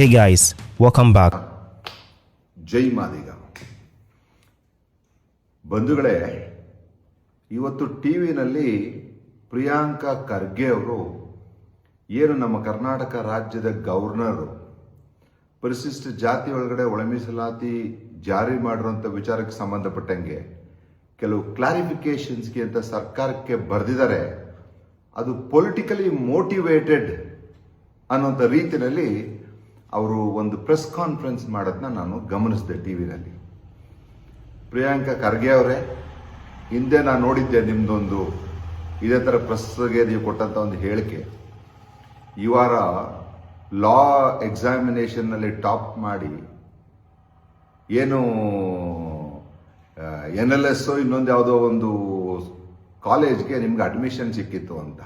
Hey guys, welcome back. ಜೈ ಮಾದಿಗ ಬಂಧುಗಳೇ ಇವತ್ತು T ವಿನಲ್ಲಿ Priyanka Kharge ಅವರು ಏನು ನಮ್ಮ ಕರ್ನಾಟಕ ರಾಜ್ಯದ ಗವರ್ನರು ಪರಿಶಿಷ್ಟ ಜಾತಿ ಒಳಗಡೆ ಒಳಮೀಸಲಾತಿ ಜಾರಿ ಮಾಡಿರುವಂಥ ವಿಚಾರಕ್ಕೆ ಸಂಬಂಧಪಟ್ಟಂಗೆ ಕೆಲವು ಕ್ಲಾರಿಫಿಕೇಶನ್ಸ್ಗೆ ಅಂತ ಸರ್ಕಾರಕ್ಕೆ ಬರೆದಿದ್ದಾರೆ ಅದು ಪೊಲಿಟಿಕಲಿ ಮೋಟಿವೇಟೆಡ್ ಅನ್ನೋಂಥ ರೀತಿಯಲ್ಲಿ ಅವರು ಒಂದು ಪ್ರೆಸ್ ಕಾನ್ಫರೆನ್ಸ್ ಮಾಡೋದನ್ನ ನಾನು ಗಮನಿಸಿದೆ ಟಿ ವಿನಲ್ಲಿ ಪ್ರಿಯಾಂಕಾ ಖರ್ಗೆ ಅವರೇ, ಹಿಂದೆ ನಾನು ನೋಡಿದ್ದೆ ನಿಮ್ಮದೊಂದು ಇದೇ ಥರ ಪ್ರೆಸ್ಗೆ ನೀವು ಕೊಟ್ಟಂಥ ಒಂದು ಹೇಳಿಕೆ. ಈ ವಾರ ಲಾ ಎಕ್ಸಾಮಿನೇಷನ್ನಲ್ಲಿ ಟಾಪ್ ಮಾಡಿ, ಏನು ಎನ್ ಎಲ್ ಎಸ್ ಇನ್ನೊಂದು ಯಾವುದೋ ಒಂದು ಕಾಲೇಜ್ಗೆ ನಿಮ್ಗೆ ಅಡ್ಮಿಷನ್ ಸಿಕ್ಕಿತ್ತು ಅಂತ.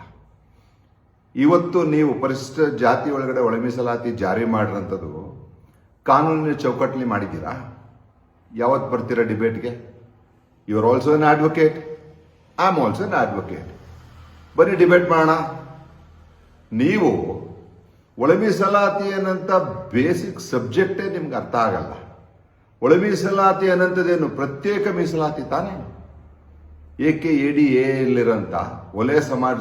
ಇವತ್ತು ನೀವು ಪರಿಶಿಷ್ಟ ಜಾತಿ ಒಳಗಡೆ ಒಳ ಮೀಸಲಾತಿ ಜಾರಿ ಮಾಡಿರೋಂಥದ್ದು ಕಾನೂನಿನ ಚೌಕಟ್ಟಲ್ಲಿ ಮಾಡಿದ್ದೀರಾ? ಯಾವತ್ತು ಬರ್ತೀರಾ ಡಿಬೇಟ್ಗೆ? You are also an advocate I am also an advocate ಬನ್ನಿ ಡಿಬೇಟ್ ಮಾಡೋಣ. ನೀವು ಒಳ ಮೀಸಲಾತಿ ಅನ್ನಂಥ ಬೇಸಿಕ್ ಸಬ್ಜೆಕ್ಟೇ ನಿಮ್ಗೆ ಅರ್ಥ ಆಗಲ್ಲ. ಒಳ ಮೀಸಲಾತಿ ಅನ್ನಂಥದ್ದೇನು ಪ್ರತ್ಯೇಕ ಮೀಸಲಾತಿ ತಾನೇ? ಏಕೆ ಎ ಡಿ ಎ ಯಲ್ಲಿರೋಂಥ ಒಲೆ ಸಮಾಜ